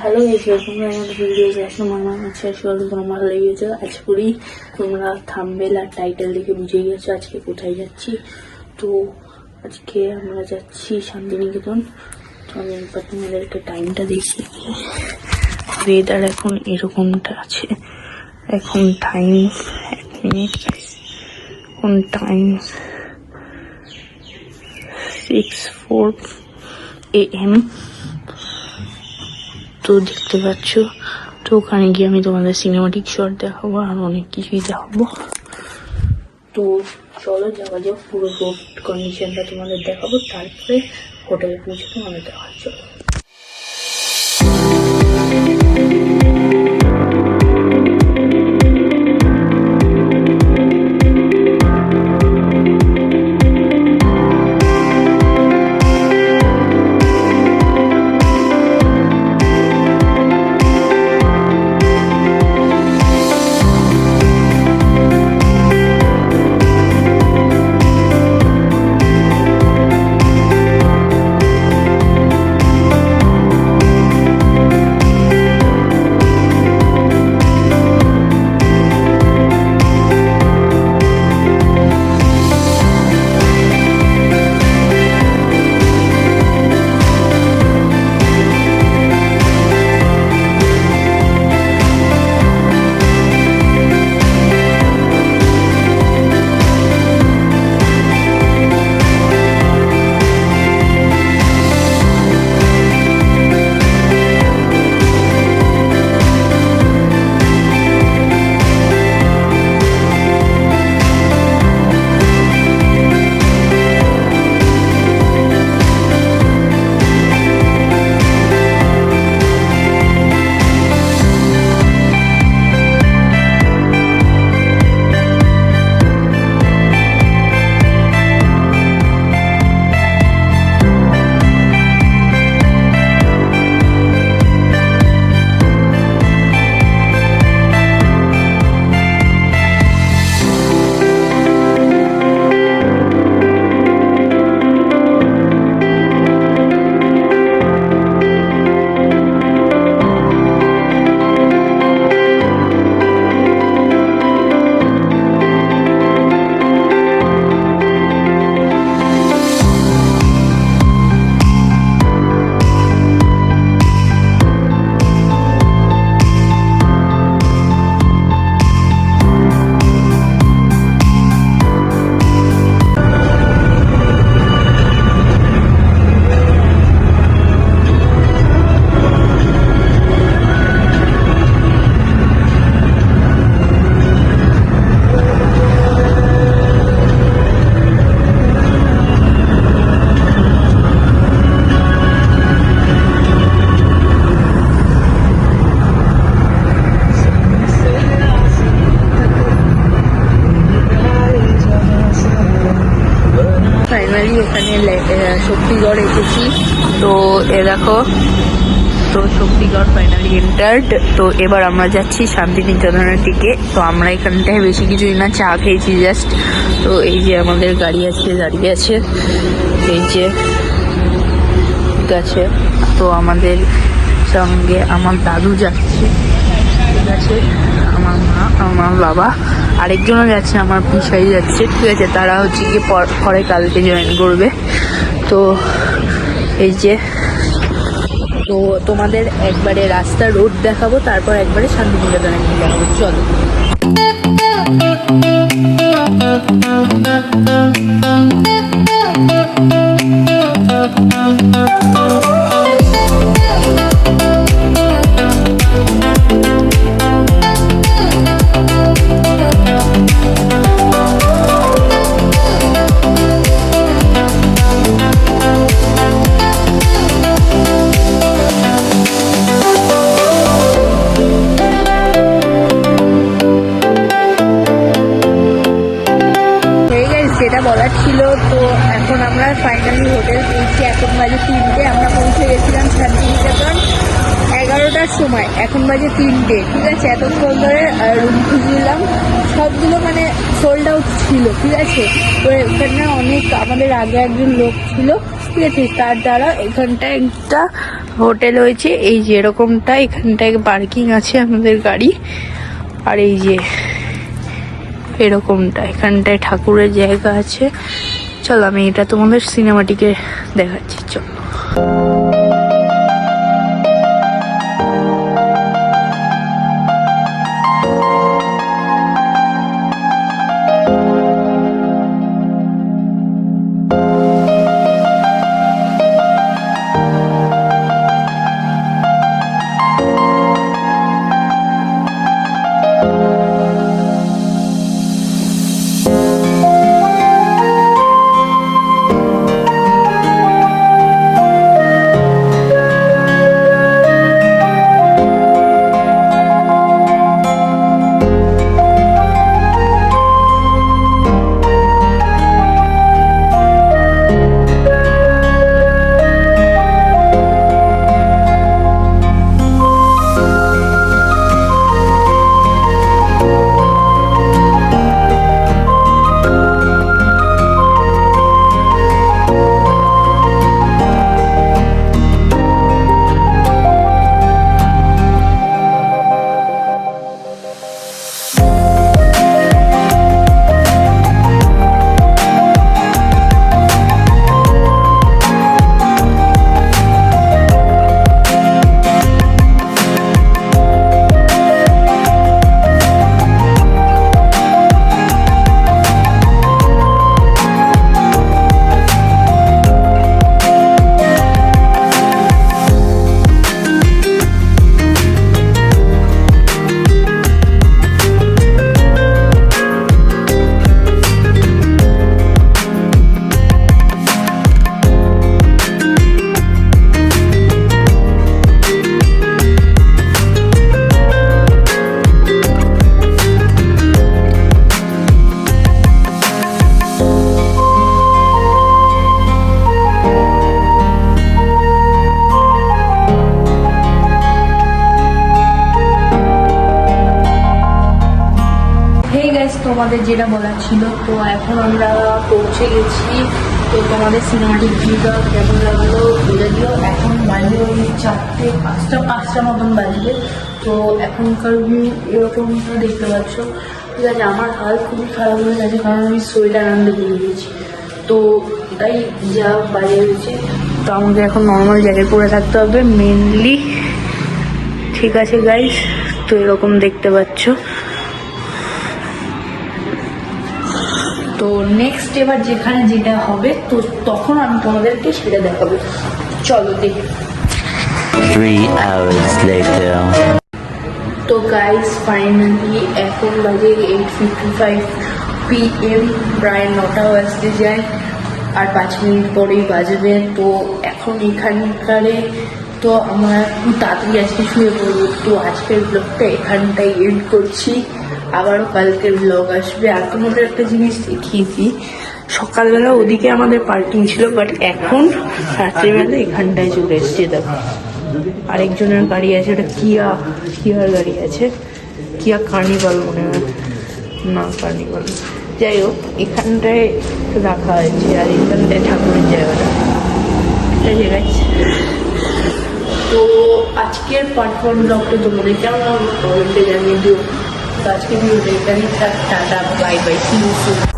Hello welcome to আমাদের video আসলে মামা আছে আসলে তোমার লেগেছে আজকে করি তোমরা থাম্বেল আর টাইটেল দেখে বুঝে গেছো আজকে কোথায় যাচ্ছি। তো আজকে আমরা যাচ্ছি শান্তিনিকেতন। তো আমি একবার তোমাদেরকে টাইমটা দেখি ওয়েদার এখন এরকমটা আছে। এখন টাইম এক মিনিট এখন time six four A M তো দেখতে পাচ্ছ? তো ওখানে গিয়ে আমি তোমাদের সিনেমাটিক শট দেখাবো আর অনেক কিছুই দেখাবো। তো চলো যাওয়া যাক পুরো রোড কন্ডিশনটা তোমাদের দেখাবো, তারপরে হোটেলে পৌঁছে তোমাদের দেখা চলো ফাইনালি আহ, শক্তিগড় এসেছি। তো এ দেখো তো শক্তিগড় ফাইনালি এন্টার্ড তো এবার আমরা যাচ্ছি শান্তিনিকেতনের দিকে। তো আমরা এখানটায় বেশি কিছুই না চা খেয়েছি জাস্ট তো এই যে আমাদের গাড়ি আছে দাঁড়িয়ে আছে। এই যে ঠিক আছে। তো আমাদের সঙ্গে আমার দাদু যাচ্ছে। আছে, আমার মা, আমার বাবা, আরেকজনও যাচ্ছে, আমার পিসাই যাচ্ছে, ঠিক আছে, তারা হচ্ছে গিয়ে পর- কালকে জয়েন করবে। তো এই যে, তো তোমাদের একবারে রাস্তা রোড দেখাবো, তারপর একবারে শান্তিনিকেতনে দেখাবো চলো। হয়ে বাজে তিনটে। ঠিক আছে, এতক্ষণ ধরে রুম খুঁজলাম সবগুলো মানে সোল্ড আউট ছিল, ঠিক আছে? তো এখানে অনেক, আমাদের আগে একজন লোক ছিল, ঠিক আছে? তার দ্বারা এখানটা একটা হোটেল হয়েছে। এই যে এরকমটা, এখানটায় পার্কিং আছে আমাদের গাড়ি। আর এই যে এরকমটা, এখানটায় ঠাকুরের জায়গা আছে। চল, আমি এটা তোমাদের সিনেমাটিকে দেখাচ্ছি, চল। তোমাদের যেটা বলার ছিল, তো এখন আমরা পৌঁছে গেছি। তো তোমাদের সিনেমাটিক ভিউটা কেমন লাগল বলে দিও। এখন বাজে ওই চারটে, পাঁচটা পাঁচটা মতন বাজবে। তো এখনকার ভিউ এরকমটা দেখতে পাচ্ছ। ঠিক আছে, আমার হাল খুবই খারাপ হয়ে গেছে, কারণ আমি সোয়েটার আনতে ভুলে গেছি। তো তাই যা বাজে হয়েছে, তো আমাকে এখন নর্মাল জায়গায় পরে থাকতে হবে। মেনলি ঠিক আছে গাইস তো এরকম দেখতে পাচ্ছ। তো নেক্সট এবার যেখানে যেটা হবে তো তখন আমি তোমাদেরকে সেটা দেখাবো। চলো দেখি. তো গাইস ফাইনালি এখন বাজে এইট ফিফটি ফাইভ পিএম প্রায় নটা বাজতে যায় আর পাঁচ মিনিট পরেই বাজবে। তো এখন এখানকারে তো আমরা তাড়াতাড়ি আজকে শুয়ে পড়ব। তো আজকের ব্লগটা এখানটাই এন্ড করছি। আবারও কালকের ব্লগ আসবে। আর তোমাদের একটা জিনিস দেখিয়েছি। সকালবেলা ওদিকে আমাদের পার্কিং ছিল বাট এখন রাত্রেবেলা এখানটায় চলে এসছে, দেখো। আরেকজনের গাড়ি আছে, ওটা কিয়া, কিয়ার গাড়ি আছে। কিয়া কার্নিভাল মনে হয়। না কার্নিভাল যাই হোক, এখানটায় রাখা হয়েছে, আর এখানটায় ঠাকুরের জায়গাটা। তো আজকের পার্ট ওয়ান ব্লগটা তোমাদের কেমন কমেন্টে জানিয়ে দিও। so achieving the very tough standard by by CEC.